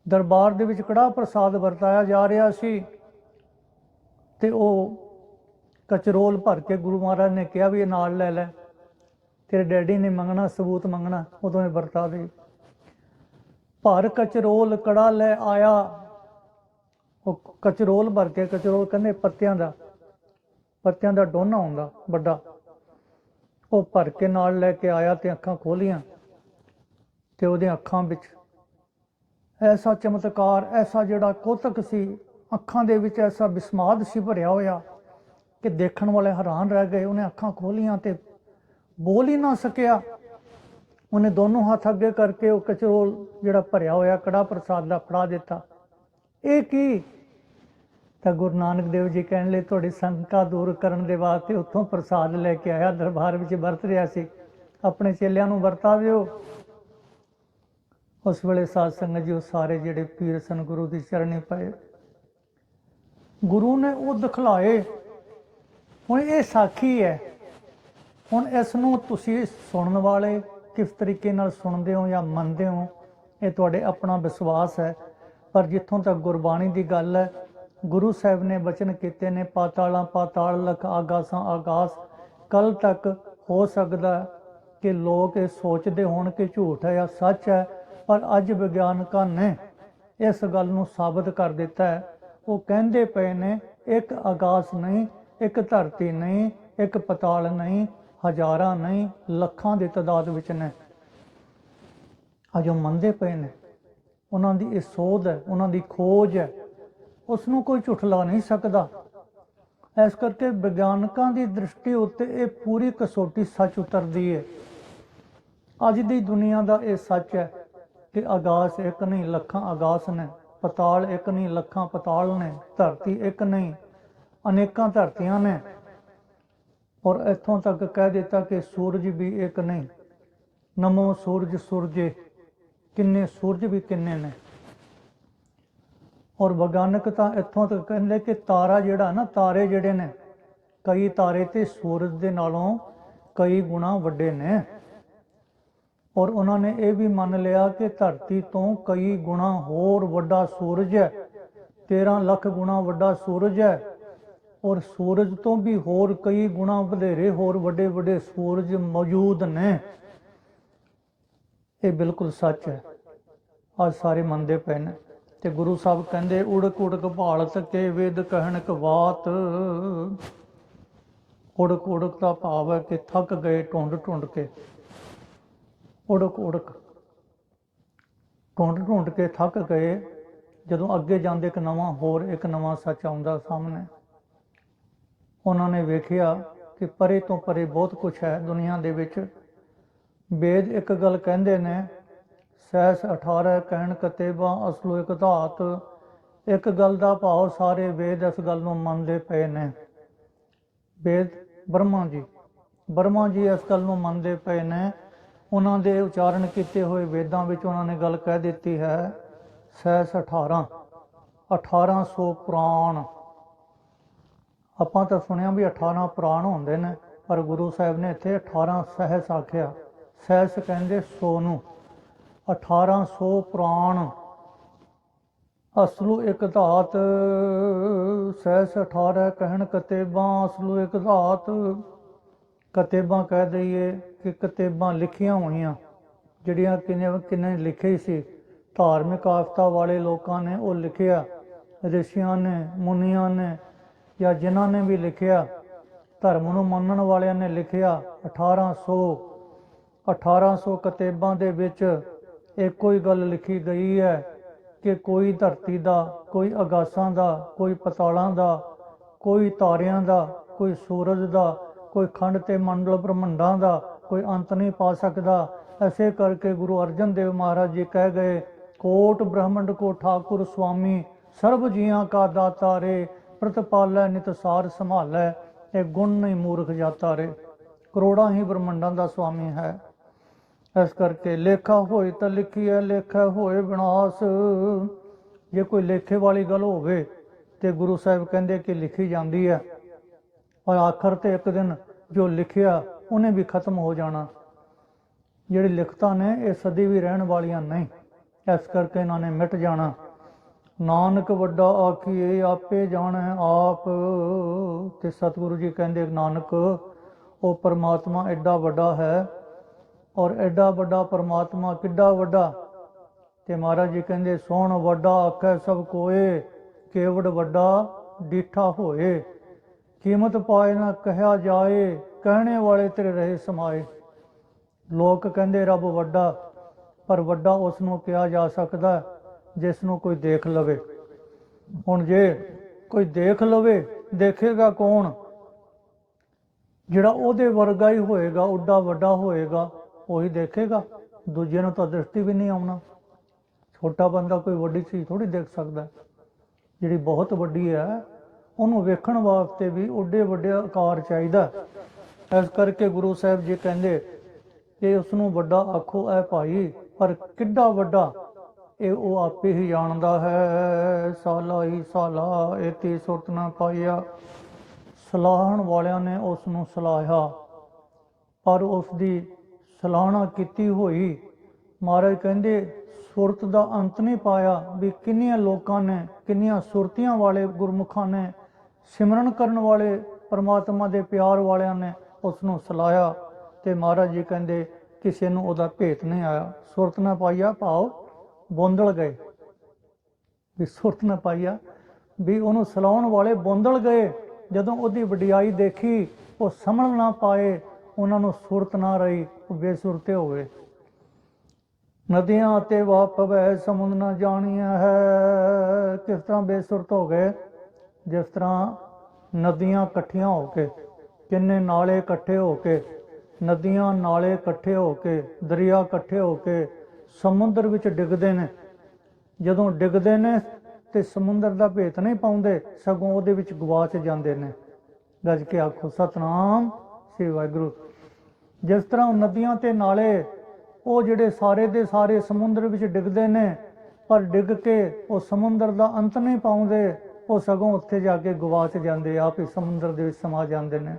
ਦਰਬਾਰ ਦੇ ਵਿੱਚ ਕੜਾ ਪ੍ਰਸਾਦ ਵਰਤਾਇਆ ਜਾ ਰਿਹਾ ਸੀ ਤੇ ਉਹ ਕਚਰੋਲ ਭਰ ਕੇ ਗੁਰੂ ਮਹਾਰਾਜ ਨੇ ਕਿਹਾ ਵੀ ਇਹ ਨਾਲ ਲੈ ਲੈ। ਤੇਰੇ ਡੈਡੀ ਨੇ ਮੰਗਣਾ, ਸਬੂਤ ਮੰਗਣਾ, ਉਦੋਂ ਇਹ ਵਰਤਾ ਦੇ। ਭਰ ਕਚਰੋਲ ਕੜਾ ਲੈ ਆਇਆ। ਉਹ ਕਚਰੋਲ ਭਰ ਕੇ, ਕਚਰੋਲ ਕਹਿੰਦੇ ਪੱਤਿਆਂ ਦਾ ਪੱਤਿਆਂ ਦਾ ਡੋਨਾ ਹੁੰਦਾ ਵੱਡਾ। ਉਹ ਭਰ ਕੇ ਨਾਲ ਲੈ ਕੇ ਆਇਆ ਤੇ ਅੱਖਾਂ ਖੋਲੀਆਂ। ਤੇ ਉਹਦੀਆਂ ਅੱਖਾਂ ਵਿੱਚ। ਐਸਾ ਚਮਤਕਾਰ ਐਸਾ ਜਿਹੜਾ ਕੋਤਕ ਸੀ, ਅੱਖਾਂ ਦੇ ਵਿੱਚ ਐਸਾ ਬਿਸਮਾਦ ਸੀ ਭਰਿਆ ਹੋਇਆ ਕਿ ਦੇਖਣ ਵਾਲੇ ਹੈਰਾਨ ਰਹਿ ਗਏ। ਉਹਨੇ ਅੱਖਾਂ ਖੋਲੀਆਂ ਤੇ ਬੋਲ ਹੀ ਨਾ ਸਕਿਆ। ਉਹਨੇ ਦੋਨੋਂ ਹੱਥ ਅੱਗੇ ਕਰਕੇ ਉਹ ਕਚਰੋਲ ਜਿਹੜਾ ਭਰਿਆ ਹੋਇਆ ਕੜਾ ਪ੍ਰਸਾਦ ਦਾ ਫੜਾ ਦਿੱਤਾ। ਇਹ ਕੀ? ਤਾਂ ਗੁਰੂ ਨਾਨਕ ਦੇਵ ਜੀ ਕਹਿਣ ਲਈ ਤੁਹਾਡੀ ਸੰਕਾ ਦੂਰ ਕਰਨ ਦੇ ਵਾਸਤੇ ਉੱਥੋਂ ਪ੍ਰਸਾਦ ਲੈ ਕੇ ਆਇਆ। ਦਰਬਾਰ ਵਿੱਚ ਵਰਤ ਰਿਹਾ ਸੀ। ਆਪਣੇ ਚੇਲਿਆਂ ਨੂੰ ਵਰਤਾ ਦਿਓ ਉਸ ਵੇਲੇ ਸਾਧ ਸੰਗਤ ਜੀ ਉਹ ਸਾਰੇ ਜਿਹੜੇ ਪੀਰ ਸਨ ਗੁਰੂ ਦੀ ਚਰਣੀ ਪਏ। ਗੁਰੂ ਨੇ ਉਹ ਦਿਖਲਾਏ। ਹੁਣ ਇਹ ਸਾਖੀ ਹੈ। ਹੁਣ ਇਸ ਨੂੰ ਤੁਸੀਂ ਸੁਣਨ ਵਾਲੇ ਕਿਸ ਤਰੀਕੇ ਨਾਲ ਸੁਣਦੇ ਹੋ ਜਾਂ ਮੰਨਦੇ ਹੋ, ਇਹ ਤੁਹਾਡੇ ਆਪਣਾ ਵਿਸ਼ਵਾਸ ਹੈ। ਪਰ ਜਿੱਥੋਂ ਤੱਕ ਗੁਰਬਾਣੀ ਦੀ ਗੱਲ ਹੈ, ਗੁਰੂ ਸਾਹਿਬ ਨੇ ਬਚਨ ਕੀਤੇ ਨੇ, ਪਾਤਾਲਾਂ ਪਾਤਾਲ ਲਖ ਆਗਾਸਾਂ ਆਗਾਸ ਕੱਲ ਤੱਕ ਹੋ ਸਕਦਾ ਕਿ ਲੋਕ ਇਹ ਸੋਚਦੇ ਹੋਣ ਕਿ ਝੂਠ ਹੈ ਜਾਂ ਸੱਚ ਹੈ। ਪਰ ਅੱਜ ਵਿਗਿਆਨਕਾਂ ਨੇ ਇਸ ਗੱਲ ਨੂੰ ਸਾਬਤ ਕਰ ਦਿੱਤਾ ਹੈ। ਉਹ ਕਹਿੰਦੇ ਪਏ ਨੇ, ਇੱਕ ਆਗਾਸ ਨਹੀਂ, ਇੱਕ ਧਰਤੀ ਨਹੀਂ, ਇੱਕ ਪਤਾਲ ਨਹੀਂ, ਹਜ਼ਾਰਾਂ ਨਹੀਂ, ਲੱਖਾਂ ਦੀ ਤਾਦਾਦ ਵਿੱਚ ਨੇ। ਅਜੋ ਮੰਨਦੇ ਪਏ ਨੇ, ਉਹਨਾਂ ਦੀ ਇਹ ਸੋਧ ਹੈ, ਉਹਨਾਂ ਦੀ ਖੋਜ ਹੈ। ਉਸ ਨੂੰ ਕੋਈ ਝੁਠਲਾ ਨਹੀਂ ਸਕਦਾ। ਇਸ ਕਰਕੇ ਵਿਗਿਆਨਕਾਂ ਦੀ ਦ੍ਰਿਸ਼ਟੀ ਉੱਤੇ ਇਹ ਪੂਰੀ ਕਸੋਟੀ ਸੱਚ ਉਤਰਦੀ ਹੈ। ਅੱਜ ਦੀ ਦੁਨੀਆ ਦਾ ਇਹ ਸੱਚ ਹੈ ਕਿ ਆਗਾਸ ਇੱਕ ਨਹੀਂ, ਲੱਖਾਂ ਆਗਾਸ ਨੇ, ਪਤਾਲ ਇੱਕ ਨਹੀਂ, ਲੱਖਾਂ ਪਤਾਲ ਨੇ, ਧਰਤੀ ਇੱਕ ਨਹੀਂ, ਅਨੇਕਾਂ ਧਰਤੀਆਂ ਨੇ। ਔਰ ਇੱਥੋਂ ਤੱਕ ਕਹਿ ਦਿੱਤਾ ਕਿ ਸੂਰਜ ਵੀ ਇੱਕ ਨਹੀਂ। ਨਮੋ ਸੂਰਜ ਸੂਰਜੇ, ਕਿੰਨੇ ਸੂਰਜ ਵੀ ਕਿੰਨੇ ਨੇ। ਔਰ ਵਿਗਿਆਨਕ ਤਾਂ ਇੱਥੋਂ ਤੱਕ ਕਹਿੰਦੇ ਕਿ ਤਾਰਾ ਜਿਹੜਾ ਨਾ, ਤਾਰੇ ਜਿਹੜੇ ਨੇ, ਕਈ ਤਾਰੇ ਤੇ ਸੂਰਜ ਦੇ ਨਾਲੋਂ ਕਈ ਗੁਣਾ ਵੱਡੇ ਨੇ। ਔਰ ਉਹਨਾਂ ਨੇ ਇਹ ਵੀ ਮੰਨ ਲਿਆ ਕਿ ਧਰਤੀ ਤੋਂ ਕਈ ਗੁਣਾ ਹੋਰ ਵੱਡਾ ਸੂਰਜ ਹੈ। 13 ਲੱਖ ਗੁਣਾ ਵੱਡਾ ਸੂਰਜ ਹੈ ਔਰ ਸੂਰਜ ਤੋਂ ਵੀ ਹੋਰ ਕਈ ਗੁਣਾ ਵਧੇਰੇ ਹੋਰ ਵੱਡੇ ਵੱਡੇ ਸੂਰਜ ਮੌਜੂਦ ਨੇ। ਇਹ ਬਿਲਕੁਲ ਸੱਚ ਹੈ। ਅੱਜ ਸਾਰੇ ਮੰਨਦੇ ਪਏ ਨੇ ਤੇ ਗੁਰੂ ਸਾਹਿਬ ਕਹਿੰਦੇ ਉੜਕ ਉੜਕ ਭਾਲਤ ਕੇ ਵੇਦ ਕਹਿਣ ਕਵਾਤ। ਉੜਕ ਉੜਕ ਦਾ ਭਾਵ ਹੈ ਕਿ ਥੱਕ ਗਏ ਟੁੰਡ ਟੁੰਡ ਕੇ। ਉੜਕ ਉੜਕ। ਟੁੰਡ ਟੁੰਡ ਕੇ ਥੱਕ ਗਏ। ਜਦੋਂ ਅੱਗੇ ਜਾਂਦੇ ਇੱਕ ਨਵਾਂ, ਹੋਰ ਇੱਕ ਨਵਾਂ ਸੱਚ ਆਉਂਦਾ ਸਾਹਮਣੇ। ਉਹਨਾਂ ਨੇ ਵੇਖਿਆ ਕਿ ਪਰੇ ਤੋਂ ਪਰੇ ਬਹੁਤ ਕੁਝ ਹੈ ਦੁਨੀਆ ਦੇ ਵਿੱਚ। ਵੇਦ ਇੱਕ ਗੱਲ ਕਹਿੰਦੇ ਨੇ, ਸਹਿਸ 18 ਕਹਿਣ ਕਤੇਬਾ, ਅਸਲੋ ਇੱਕ ਧਾਤ। ਇੱਕ ਗੱਲ ਦਾ ਭਾਵ ਸਾਰੇ ਵੇਦ ਇਸ ਗੱਲ ਨੂੰ ਮੰਨਦੇ ਪਏ ਨੇ। ਵੇਦ ਬ੍ਰਹਮਾ ਜੀ। ਬ੍ਰਹਮਾ ਜੀ ਇਸ ਗੱਲ ਨੂੰ ਮੰਨਦੇ ਪਏ ਨੇ ਉਹਨਾਂ ਦੇ ਉਚਾਰਨ ਕੀਤੇ ਹੋਏ ਵੇਦਾਂ ਵਿੱਚ ਉਹਨਾਂ ਨੇ ਗੱਲ ਕਹਿ ਦਿੱਤੀ ਹੈ ਸਹਿਸ 18 1800 ਪੁਰਾਣ। ਆਪਾਂ ਤਾਂ ਸੁਣਿਆ ਵੀ 18 ਪੁਰਾਣ ਹੁੰਦੇ ਨੇ, ਪਰ ਗੁਰੂ ਸਾਹਿਬ ਨੇ ਇੱਥੇ 18 ਸਹਿਸ ਆਖਿਆ। ਸਹਿਸ ਕਹਿੰਦੇ 100 ਨੂੰ 1800 ਪੁਰਾਣ। ਅਸਲੂ ਇਕ ਧਾਤ, ਸਹਿਸ 18 ਕਹਿਣ ਕਤੇਬਾਂ, ਅਸਲੂ ਇੱਕ ਧਾਤ। ਕਤੇਬਾਂ ਕਹਿ ਦਈਏ ਕਿ ਕਤੇਬਾਂ ਲਿਖੀਆਂ ਹੋਈਆਂ ਜਿਹੜੀਆਂ ਕਿਨੇ ਕਿਨੇ ਲਿਖੇ ਸੀ। ਧਾਰਮਿਕ ਆਫ਼ਤਾਂ ਵਾਲੇ ਲੋਕਾਂ ਨੇ ਉਹ ਲਿਖਿਆ। ਰਿਸ਼ੀਆਂ ਨੇ, ਮੁਨੀਆਂ ਨੇ ਜਾਂ ਜਿਨ੍ਹਾਂ ਨੇ ਵੀ ਲਿਖਿਆ, ਧਰਮ ਨੂੰ ਮੰਨਣ ਵਾਲਿਆਂ ਨੇ ਲਿਖਿਆ 1800 1800 ਕਤੇਬਾਂ ਦੇ ਵਿੱਚ ਇੱਕੋ ਹੀ ਗੱਲ ਲਿਖੀ ਗਈ ਹੈ ਕਿ ਕੋਈ ਧਰਤੀ ਦਾ, ਕੋਈ ਆਗਾਸਾਂ ਦਾ, ਕੋਈ ਪਤਾਲਾਂ ਦਾ, ਕੋਈ ਤਾਰਿਆਂ ਦਾ, ਕੋਈ ਸੂਰਜ ਦਾ, ਕੋਈ ਖੰਡ ਤੇ ਮੰਡਲ ਬ੍ਰਹਮੰਡਾਂ ਦਾ ਕੋਈ ਅੰਤ ਨਹੀਂ ਪਾ ਸਕਦਾ। ਐਸੇ ਕਰਕੇ ਗੁਰੂ ਅਰਜਨ ਦੇਵ ਮਹਾਰਾਜ ਜੀ ਕਹਿ ਗਏ, ਕੋਟ ਬ੍ਰਹਮੰਡ ਕੋ ਠਾਕੁਰ ਸੁਆਮੀ, ਸਰਬ ਜੀਆਂ ਕਾ ਦਾਤਾ ਰੇ, ਪ੍ਰਤਪਾਲੈ ਨਿਤ ਸਾਰ ਸੰਭਾਲੈ, ਇਹ ਗੁਣ ਨਹੀਂ ਮੂਰਖ ਜਾਤਾ ਰੇ। ਕਰੋੜਾਂ ਹੀ ਬ੍ਰਹਮੰਡਾਂ ਦਾ ਸੁਆਮੀ ਹੈ। ਇਸ ਕਰਕੇ ਲੇਖਾ ਹੋਏ ਤਾਂ ਲਿਖੀਐ, ਲੇਖਾ ਹੋਏ ਵਿਨਾਸ਼ ਜੇ ਕੋਈ ਲੇਖੇ ਵਾਲੀ ਗੱਲ ਹੋਵੇ ਤੇ ਗੁਰੂ ਸਾਹਿਬ ਕਹਿੰਦੇ ਕਿ ਲਿਖੀ ਜਾਂਦੀ ਹੈ। ਔਰ ਆਖਰ ਤੇ ਇੱਕ ਦਿਨ ਜੋ ਲਿਖਿਆ ਉਹਨੇ ਵੀ ਖਤਮ ਹੋ ਜਾਣਾ। ਜਿਹੜੀ ਲਿਖਤਾਂ ਨੇ, ਇਹ ਸਦੀ ਵੀ ਰਹਿਣ ਵਾਲੀਆਂ ਨਹੀਂ। ਇਸ ਕਰਕੇ ਇਹਨਾਂ ਨੇ ਮਿਟ ਜਾਣਾ। ਨਾਨਕ ਵੱਡਾ ਆਖੀਏ, ਆਪੇ ਜਾਣੈ ਆਪ। ਤੇ ਸਤਿਗੁਰੂ ਜੀ ਕਹਿੰਦੇ, ਨਾਨਕ, ਉਹ ਪਰਮਾਤਮਾ ਐਡਾ ਵੱਡਾ ਹੈ। ਔਰ ਐਡਾ ਵੱਡਾ ਪਰਮਾਤਮਾ ਕਿੱਡਾ ਵੱਡਾ? ਤੇ ਮਹਾਰਾਜ ਜੀ ਕਹਿੰਦੇ, ਸੋਹਣ ਵੱਡਾ ਆਖੈ ਸਭ ਕੋਏ, ਕੇਵੜ ਵੱਡਾ ਡੀਠਾ ਹੋਏ। ਕੀਮਤ ਪਾਏ ਨਾ ਕਹਿਆ ਜਾਏ ਕਹਿਣੇ ਵਾਲੇ ਤੇਰੇ ਰਹੇ ਸਮਾਏ। ਲੋਕ ਕਹਿੰਦੇ, ਰੱਬ ਵੱਡਾ, ਪਰ ਵੱਡਾ ਉਸ ਨੂੰ ਕਿਹਾ ਜਾ ਸਕਦਾ ਹੈ ਜਿਸ ਨੂੰ ਕੋਈ ਦੇਖ ਲਵੇ। ਹੁਣ ਜੇ ਕੋਈ ਦੇਖ ਲਵੇ, ਦੇਖੇਗਾ ਕੌਣ? ਜਿਹੜਾ ਉਹਦੇ ਵਰਗਾ ਹੀ ਹੋਏਗਾ, ਉੱਡਾ ਵੱਡਾ ਹੋਏਗਾ, ਉਹੀ ਦੇਖੇਗਾ। ਦੂਜੇ ਨੂੰ ਤਾਂ ਦ੍ਰਿਸ਼ਟੀ ਵੀ ਨਹੀਂ ਆਉਣਾ। ਛੋਟਾ ਬੰਦਾ ਕੋਈ ਵੱਡੀ ਚੀਜ਼ ਥੋੜੀ ਦੇਖ ਸਕਦਾ ਜਿਹੜੀ ਬਹੁਤ ਵੱਡੀ ਹੈ, ਉਹਨੂੰ ਵੇਖਣ ਵਾਸਤੇ ਵੀ ਉੱਡੇ ਵੱਡੇ ਆਕਾਰ ਚਾਹੀਦਾ ਇਸ ਕਰਕੇ ਗੁਰੂ ਸਾਹਿਬ ਜੀ ਕਹਿੰਦੇ ਕਿ ਉਸ ਨੂੰ ਵੱਡਾ ਆਖੋ, ਐ ਭਾਈ, ਪਰ ਕਿੱਡਾ ਵੱਡਾ? ਇਹ ਉਹ ਆਪੇ ਹੀ ਜਾਣਦਾ ਹੈ। ਸਾਲਾ ਹੀ ਸਾਲਾ ਇਤੀ ਸੁਰਤ ਨਾ ਪਾਇਆ। ਸਲਾਹਣ ਵਾਲਿਆਂ ਨੇ ਉਸ ਨੂੰ ਸਲਾਹਿਆ। ਪਰ ਉਸ ਦੀ ਸਲਾਹਣਾ ਕੀਤੀ ਹੋਈ। ਮਹਾਰਾਜ ਕਹਿੰਦੇ, ਸੁਰਤ ਦਾ ਅੰਤ ਨਹੀਂ ਪਾਇਆ ਵੀ ਕਿੰਨੀਆਂ ਲੋਕਾਂ ਨੇ, ਕਿੰਨੀਆਂ ਸੁਰਤੀਆਂ ਵਾਲੇ ਗੁਰਮੁਖਾਂ ਨੇ, ਸਿਮਰਨ ਕਰਨ ਵਾਲੇ ਪਰਮਾਤਮਾ ਦੇ ਪਿਆਰ ਵਾਲਿਆਂ ਨੇ ਉਸ ਨੂੰ ਸਲਾਹਿਆ ਤੇ ਮਹਾਰਾਜ ਜੀ ਕਹਿੰਦੇ, ਕਿਸੇ ਨੂੰ ਉਹਦਾ ਭੇਤ ਨਹੀਂ ਆਇਆ। ਸੁਰਤ ਨਾ ਪਾਈਆ ਭਾਵ ਬੋਂਦਲ ਗਏ। ਵੀ ਸੁਰਤ ਨਾ ਪਾਈਆ, ਵੀ ਉਹਨੂੰ ਸਲਾਉਣ ਵਾਲੇ ਬੋਂਦਲ ਗਏ। ਜਦੋਂ ਉਹਦੀ ਵਡਿਆਈ ਦੇਖੀ, ਉਹ ਸਮਝ ਨਾ ਪਾਏ, ਉਹਨਾਂ ਨੂੰ ਸੁਰਤ ਨਾ ਰਹੀ, ਉਹ ਬੇਸੁਰਤੇ ਹੋ ਗਏ ਨਦੀਆਂ ਤੇ ਵਾਪਵੈ, ਸਮੁੰਦ ਨਾ ਜਾਣੀਆਂ ਹੈ, ਕਿਸ ਤਰ੍ਹਾਂ ਬੇਸੁਰਤ ਹੋ ਗਏ? ਜਿਸ ਤਰ੍ਹਾਂ ਨਦੀਆਂ ਇਕੱਠੀਆਂ ਹੋ ਕੇ ਕਿੰਨੇ ਨਾਲੇ ਇਕੱਠੇ ਹੋ ਕੇ, ਨਦੀਆਂ ਨਾਲੇ ਇਕੱਠੇ ਹੋ ਕੇ, ਦਰਿਆ ਇਕੱਠੇ ਹੋ ਕੇ ਸਮੁੰਦਰ ਵਿੱਚ ਡਿੱਗਦੇ ਨੇ। ਜਦੋਂ ਡਿੱਗਦੇ ਨੇ ਤੇ ਸਮੁੰਦਰ ਦਾ ਭੇਤ ਨਹੀਂ ਪਾਉਂਦੇ, ਸਗੋਂ ਉਹਦੇ ਵਿੱਚ ਗਵਾਚ ਜਾਂਦੇ ਨੇ। ਗੱਜ ਕੇ ਆਖੋ, ਸਤਨਾਮ ਸ੍ਰੀ ਵਾਹਿਗੁਰੂ। ਜਿਸ ਤਰ੍ਹਾਂ ਨਦੀਆਂ ਤੇ ਨਾਲੇ, ਉਹ ਜਿਹੜੇ ਸਾਰੇ ਦੇ ਸਾਰੇ ਸਮੁੰਦਰ ਵਿੱਚ ਡਿੱਗਦੇ ਨੇ, ਪਰ ਡਿੱਗ ਕੇ ਉਹ ਸਮੁੰਦਰ ਦਾ ਅੰਤ ਨਹੀਂ ਪਾਉਂਦੇ, ਉਹ ਸਗੋਂ ਉੱਥੇ ਜਾ ਕੇ ਗਵਾਚ ਜਾਂਦੇ, ਆਪ ਹੀ ਸਮੁੰਦਰ ਦੇ ਵਿੱਚ ਸਮਾ ਜਾਂਦੇ ਨੇ।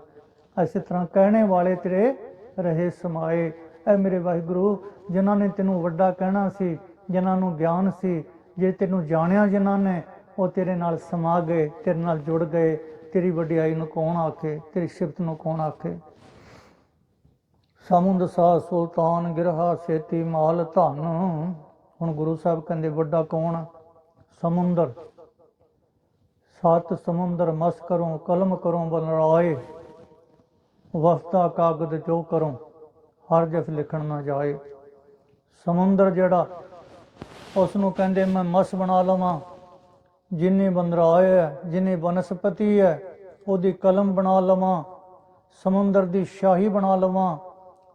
ਇਸੇ ਤਰ੍ਹਾਂ ਕਹਿਣੇ ਵਾਲੇ ਤੇਰੇ ਰਹੇ ਸਮਾਏ। ਐ ਮੇਰੇ ਵਾਹਿਗੁਰੂ, ਜਿਨ੍ਹਾਂ ਨੇ ਤੈਨੂੰ ਵੱਡਾ ਕਹਿਣਾ ਸੀ, ਜਿਨ੍ਹਾਂ ਨੂੰ ਗਿਆਨ ਸੀ, ਜੇ ਤੈਨੂੰ ਜਾਣਿਆ ਜਿਨ੍ਹਾਂ ਨੇ, ਉਹ ਤੇਰੇ ਨਾਲ ਸਮਾ ਗਏ, ਤੇਰੇ ਨਾਲ ਜੁੜ ਗਏ। ਤੇਰੀ ਵਡਿਆਈ ਨੂੰ ਕੌਣ ਆਖੇ? ਤੇਰੀ ਸਿਫਤ ਨੂੰ ਕੌਣ ਆਖੇ? ਸਮੁੰਦ ਸਾ ਸੁਲਤਾਨ ਗਿਰਹਾ ਸੇਤੀ ਮਾਲ ਧਨ। ਹੁਣ ਗੁਰੂ ਸਾਹਿਬ ਕਹਿੰਦੇ, ਵੱਡਾ ਕੌਣ? ਸਮੁੰਦਰ। ਸਤ ਸਮੁੰਦਰ ਮਸ ਕਰੋ, ਕਲਮ ਕਰੋ ਬਨਰਾਏ ਵਸਦਾ ਕਾਗਦ ਜੋ ਕਰੋ, ਹਰ ਜਸ ਲਿਖਣ ਨਾ ਜਾਏ। ਸਮੁੰਦਰ ਜਿਹੜਾ ਉਸ ਨੂੰ ਕਹਿੰਦੇ ਮੈਂ ਮਸ ਬਣਾ ਲਵਾਂ। ਜਿੰਨੇ ਬੰਦਰਾਏ ਹੈ, ਜਿੰਨੇ ਬਨਸਪਤੀ ਹੈ, ਉਹਦੀ ਕਲਮ ਬਣਾ ਲਵਾਂ। ਸਮੁੰਦਰ ਦੀ ਸ਼ਾਹੀ ਬਣਾ ਲਵਾਂ।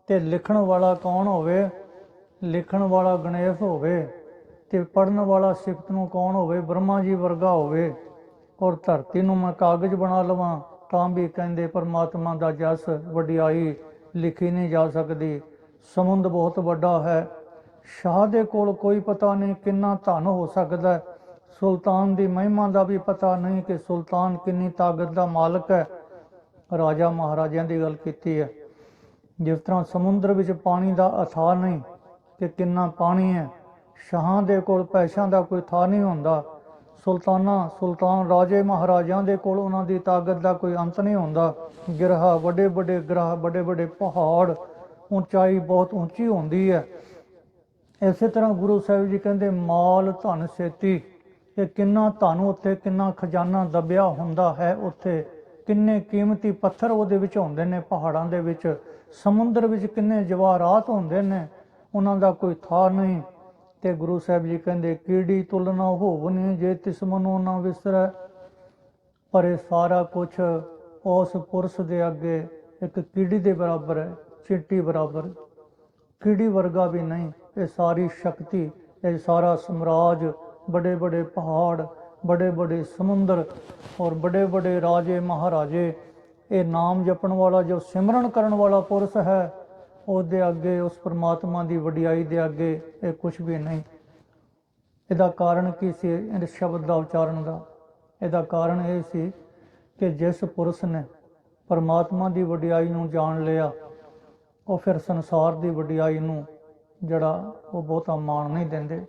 ਤੇ ਲਿਖਣ ਵਾਲਾ ਕੌਣ ਹੋਵੇ? ਲਿਖਣ ਵਾਲਾ ਗਣੇਸ਼ ਹੋਵੇ। ਤੇ ਪੜਨ ਵਾਲਾ ਸਿਫਤ ਨੂੰ ਕੌਣ ਹੋਵੇ? ਬ੍ਰਹਮਾ ਜੀ ਵਰਗਾ ਹੋਵੇ। ਔਰ ਧਰਤੀ ਨੂੰ ਮੈਂ ਕਾਗਜ਼ ਬਣਾ ਲਵਾਂ। ਤਾਂ ਵੀ ਕਹਿੰਦੇ ਪਰਮਾਤਮਾ ਦਾ ਜਸ ਵਡਿਆਈ ਲਿਖੀ ਨਹੀਂ ਜਾ ਸਕਦੀ। ਸਮੁੰਦ ਬਹੁਤ ਵੱਡਾ ਹੈ। ਸ਼ਾਹ ਦੇ ਕੋਲ ਕੋਈ ਪਤਾ ਨਹੀਂ ਕਿੰਨਾ ਧਨ ਹੋ ਸਕਦਾ ਸੁਲਤਾਨ ਦੀ ਮਹਿਮਾ ਦਾ ਵੀ ਪਤਾ ਨਹੀਂ ਕਿ ਸੁਲਤਾਨ ਕਿੰਨੀ ਤਾਕਤ ਦਾ ਮਾਲਕ ਹੈ। ਰਾਜਾ ਮਹਾਰਾਜਿਆਂ ਦੀ ਗੱਲ ਕੀਤੀ ਹੈ। ਜਿਸ ਤਰ੍ਹਾਂ ਸਮੁੰਦਰ ਵਿੱਚ ਪਾਣੀ ਦਾ ਅਥਾਹ ਨਹੀਂ ਕਿ ਕਿੰਨਾ ਪਾਣੀ ਹੈ। ਸ਼ਾਹਾਂ ਦੇ ਕੋਲ ਪੈਸਿਆਂ ਦਾ ਕੋਈ ਥਾਂ ਨਹੀਂ ਹੁੰਦਾ। ਸੁਲਤਾਨਾ, ਸੁਲਤਾਨ ਰਾਜੇ ਮਹਾਰਾਜਿਆਂ ਦੇ ਕੋਲ ਉਹਨਾਂ ਦੀ ਤਾਕਤ ਦਾ ਕੋਈ ਅੰਤ ਨਹੀਂ ਹੁੰਦਾ। ਗਿਰਹਾ ਵੱਡੇ ਵੱਡੇ ਗ੍ਰਹ, ਵੱਡੇ ਵੱਡੇ ਪਹਾੜ, ਉਚਾਈ ਬਹੁਤ ਉੱਚੀ ਹੁੰਦੀ ਹੈ। ਇਸੇ ਤਰ੍ਹਾਂ ਗੁਰੂ ਸਾਹਿਬ ਜੀ ਕਹਿੰਦੇ, ਮਾਲ ਧਨ ਸੇਤੀ ਕਿ ਕਿੰਨਾ ਧਨ ਉੱਥੇ, ਕਿੰਨਾ ਖਜ਼ਾਨਾ ਦਬਿਆ ਹੁੰਦਾ ਹੈ ਉੱਥੇ, ਕਿੰਨੇ ਕੀਮਤੀ ਪੱਥਰ ਉਹਦੇ ਵਿੱਚ ਹੁੰਦੇ ਨੇ ਪਹਾੜਾਂ ਦੇ ਵਿੱਚ, ਸਮੁੰਦਰ ਵਿੱਚ ਕਿੰਨੇ ਜਵਾਹਰਾਤ ਹੁੰਦੇ ਨੇ, ਉਹਨਾਂ ਦਾ ਕੋਈ ਥਾਂ ਨਹੀਂ। ਤੇ ਗੁਰੂ ਸਾਹਿਬ ਜੀ ਕਹਿੰਦੇ ਕੀੜੀ ਤੁਲਨਾ ਹੋਵਨੀ ਜੇ ਤਿਸ ਮਨੋ ਨਾ ਵਿਸਰੈ? ਪਰ ਇਹ ਸਾਰਾ ਕੁਝ ਉਸ ਪੁਰਸ਼ ਦੇ ਅੱਗੇ ਇੱਕ ਕੀੜੀ ਦੇ ਬਰਾਬਰ ਹੈ, ਚਿੱਟੀ ਬਰਾਬਰ। ਕੀੜੀ ਵਰਗਾ ਵੀ ਨਹੀਂ, ਇਹ ਸਾਰੀ ਸ਼ਕਤੀ, ਇਹ ਸਾਰਾ ਸਮਰਾਜ ਬੜੇ ਬੜੇ ਪਹਾੜ ਬੜੇ ਬੜੇ ਸਮੁੰਦਰ ਔਰ ਬੜੇ ਬੜੇ ਰਾਜੇ ਮਹਾਰਾਜੇ, ਇਹ ਨਾਮ ਜਪਣ ਵਾਲਾ ਜੋ ਸਿਮਰਨ ਕਰਨ ਵਾਲਾ ਪੁਰਸ਼ ਹੈ ਉਹਦੇ ਅੱਗੇ, ਉਸ ਪਰਮਾਤਮਾ ਦੀ ਵਡਿਆਈ ਦੇ ਅੱਗੇ ਇਹ ਕੁਝ ਵੀ ਨਹੀਂ। ਇਹਦਾ ਕਾਰਨ ਕੀ ਸੀ? ਇਹ ਸ਼ਬਦ ਦਾ ਉਚਾਰਨ ਦਾ। ਇਹਦਾ ਕਾਰਨ ਇਹ ਸੀ ਕਿ ਜਿਸ ਪੁਰਸ਼ ਨੇ ਪਰਮਾਤਮਾ ਦੀ ਵਡਿਆਈ ਨੂੰ ਜਾਣ ਲਿਆ, ਉਹ ਫਿਰ ਸੰਸਾਰ ਦੀ ਵਡਿਆਈ ਨੂੰ ਜਿਹੜਾ ਉਹ ਬਹੁਤਾ ਮਾਣ ਨਹੀਂ ਦਿੰਦੇ।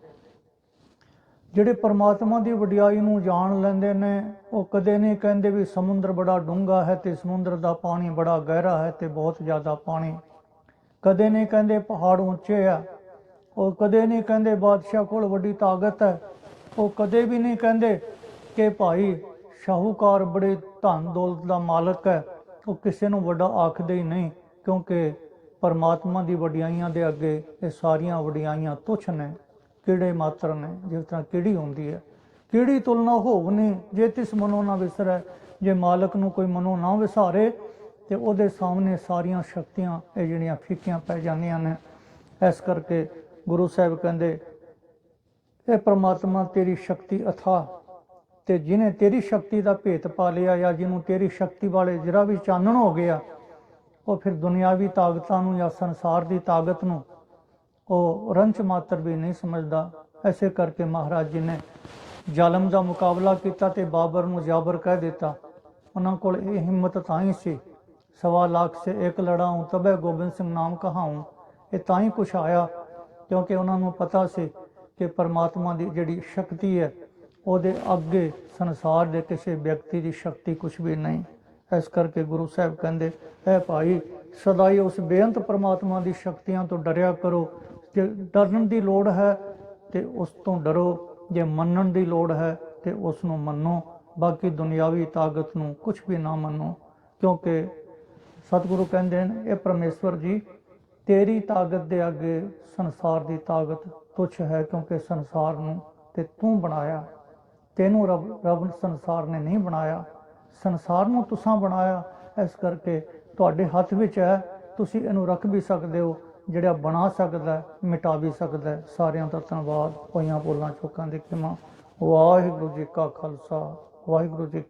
ਜਿਹੜੇ ਪਰਮਾਤਮਾ ਦੀ ਵਡਿਆਈ ਨੂੰ ਜਾਣ ਲੈਂਦੇ ਨੇ, ਉਹ ਕਦੇ ਨਹੀਂ ਕਹਿੰਦੇ ਵੀ ਸਮੁੰਦਰ ਬੜਾ ਡੂੰਘਾ ਹੈ ਤੇ ਸਮੁੰਦਰ ਦਾ ਪਾਣੀ ਬੜਾ ਗਹਿਰਾ ਹੈ ਤੇ ਬਹੁਤ ਜ਼ਿਆਦਾ ਪਾਣੀ ਕਦੇ ਨਹੀਂ ਕਹਿੰਦੇ ਪਹਾੜ ਉੱਚੇ ਆ। ਉਹ ਕਦੇ ਨਹੀਂ ਕਹਿੰਦੇ ਬਾਦਸ਼ਾਹ ਕੋਲ ਵੱਡੀ ਤਾਕਤ ਹੈ। ਉਹ ਕਦੇ ਵੀ ਨਹੀਂ ਕਹਿੰਦੇ ਕਿ ਭਾਈ ਸ਼ਾਹੂਕਾਰ ਬੜੇ ਧਨ ਦੌਲਤ ਦਾ ਮਾਲਕ ਹੈ। ਉਹ ਕਿਸੇ ਨੂੰ ਵੱਡਾ ਆਖਦੇ ਹੀ ਨਹੀਂ, ਕਿਉਂਕਿ ਪਰਮਾਤਮਾ ਦੀ ਵਡਿਆਈਆਂ ਦੇ ਅੱਗੇ ਇਹ ਸਾਰੀਆਂ ਵਡਿਆਈਆਂ ਤੁਛ ਨੇ, ਕਿਹੜੇ ਮਾਤਰ ਨੇ, ਜਿਸ ਤਰ੍ਹਾਂ ਕਿਹੜੀ ਹੁੰਦੀ ਹੈ। ਕਿਹੜੀ ਤੁਲਨਾ ਹੋਵਨੀ ਜੇ ਤਿਸ ਮਨੋ ਨਾ ਵਿਸਰੈ, ਜੇ ਮਾਲਕ ਨੂੰ ਕੋਈ ਮਨੋ ਨਾ ਵਿਸਾਰੇ ਤੇ ਉਹਦੇ ਸਾਹਮਣੇ ਸਾਰੀਆਂ ਸ਼ਕਤੀਆਂ ਇਹ ਜਿਹੜੀਆਂ ਫਿੱਕੀਆਂ ਪੈ ਜਾਂਦੀਆਂ ਨੇ। ਇਸ ਕਰਕੇ ਗੁਰੂ ਸਾਹਿਬ ਕਹਿੰਦੇ, ਇਹ ਪ੍ਰਮਾਤਮਾ ਤੇਰੀ ਸ਼ਕਤੀ ਅਥਾ, ਤੇ ਜਿਨੇ ਤੇਰੀ ਸ਼ਕਤੀ ਦਾ ਭੇਤ ਪਾ ਲਿਆ ਜਾਂ ਜਿਹਨੂੰ ਤੇਰੀ ਸ਼ਕਤੀ ਵਾਲੇ ਜਰਾ ਵੀ ਚਾਨਣ ਹੋ ਗਿਆ ਉਹ ਫਿਰ ਦੁਨਿਆਵੀ ਤਾਕਤਾਂ ਨੂੰ ਜਾਂ ਸੰਸਾਰ ਦੀ ਤਾਕਤ ਨੂੰ ਉਹ ਰੰਚ ਮਾਤਰ ਵੀ ਨਹੀਂ ਸਮਝਦਾ। ਐਸੇ ਕਰਕੇ ਮਹਾਰਾਜ ਜੀ ਨੇ ਜ਼ਾਲਮ ਦਾ ਮੁਕਾਬਲਾ ਕੀਤਾ ਤੇ ਬਾਬਰ ਨੂੰ ਜਾਬਰ ਕਹਿ ਦਿੱਤਾ। ਉਹਨਾਂ ਕੋਲ ਇਹ ਹਿੰਮਤ ਤਾਂ ਹੀ ਸੀ ਸਵਾ ਲੱਖ ਸੇ ਇੱਕ ਲੜਾਉਂ ਤਬੇ ਗੋਬਿੰਦ ਸਿੰਘ ਨਾਮ ਕਹਾਉਂ। ਇਹ ਤਾਂ ਹੀ ਕੁਛ ਆਇਆ, ਕਿਉਂਕਿ ਉਹਨਾਂ ਨੂੰ ਪਤਾ ਸੀ ਕਿ ਪਰਮਾਤਮਾ ਦੀ ਜਿਹੜੀ ਸ਼ਕਤੀ ਹੈ, ਉਹਦੇ ਅੱਗੇ ਸੰਸਾਰ ਦੇ ਕਿਸੇ ਵਿਅਕਤੀ ਦੀ ਸ਼ਕਤੀ ਕੁਛ ਵੀ ਨਹੀਂ। ਇਸ ਕਰਕੇ ਗੁਰੂ ਸਾਹਿਬ ਕਹਿੰਦੇ ਐ ਭਾਈ ਸਦਾ ਹੀ ਉਸ ਬੇਅੰਤ ਪਰਮਾਤਮਾ ਦੀ ਸ਼ਕਤੀਆਂ ਤੋਂ ਡਰਿਆ ਕਰੋ। ਜੇ ਡਰਨ ਦੀ ਲੋੜ ਹੈ, ਤੇ ਉਸ ਤੋਂ ਡਰੋ। ਜੇ ਮੰਨਣ ਦੀ ਲੋੜ ਹੈ, ਤੇ ਉਸ ਨੂੰ ਮੰਨੋ। ਬਾਕੀ ਦੁਨਿਆਵੀ ਤਾਕਤ ਨੂੰ ਕੁਝ ਵੀ ਨਾ ਮੰਨੋ, ਕਿਉਂਕਿ ਸਤਿਗੁਰੂ ਕਹਿੰਦੇ ਨੇ ਇਹ ਪਰਮੇਸ਼ਵਰ ਜੀ, ਤੇਰੀ ਤਾਕਤ ਦੇ ਅੱਗੇ ਸੰਸਾਰ ਦੀ ਤਾਕਤ ਤੁੱਛ ਹੈ, ਕਿਉਂਕਿ ਸੰਸਾਰ ਨੂੰ ਤੇ ਤੂੰ ਬਣਾਇਆ। ਤੈਨੂੰ ਰੱਬ ਰੱਬ ਸੰਸਾਰ ਨੇ ਨਹੀਂ ਬਣਾਇਆ। ਸੰਸਾਰ ਨੂੰ ਤੁਸੀਂ ਬਣਾਇਆ, ਇਸ ਕਰਕੇ ਤੁਹਾਡੇ ਹੱਥ ਵਿੱਚ ਹੈ। ਤੁਸੀਂ ਇਹਨੂੰ ਰੱਖ ਵੀ ਸਕਦੇ ਹੋ, ਜਿਹੜਾ ਬਣਾ ਸਕਦਾ ਮਿਟਾ ਵੀ ਸਕਦਾ ਸਾਰਿਆਂ ਦਾ ਧੰਨਵਾਦ। ਹੋਈਆਂ ਬੋਲਾਂ ਚੁੱਕਾਂ ਦੇ ਕਿਮਾ ਵਾਹਿਗੁਰੂ ਜੀ ਕਾ ਖਾਲਸਾ। ਵਾਹਿਗੁਰੂ ਜੀ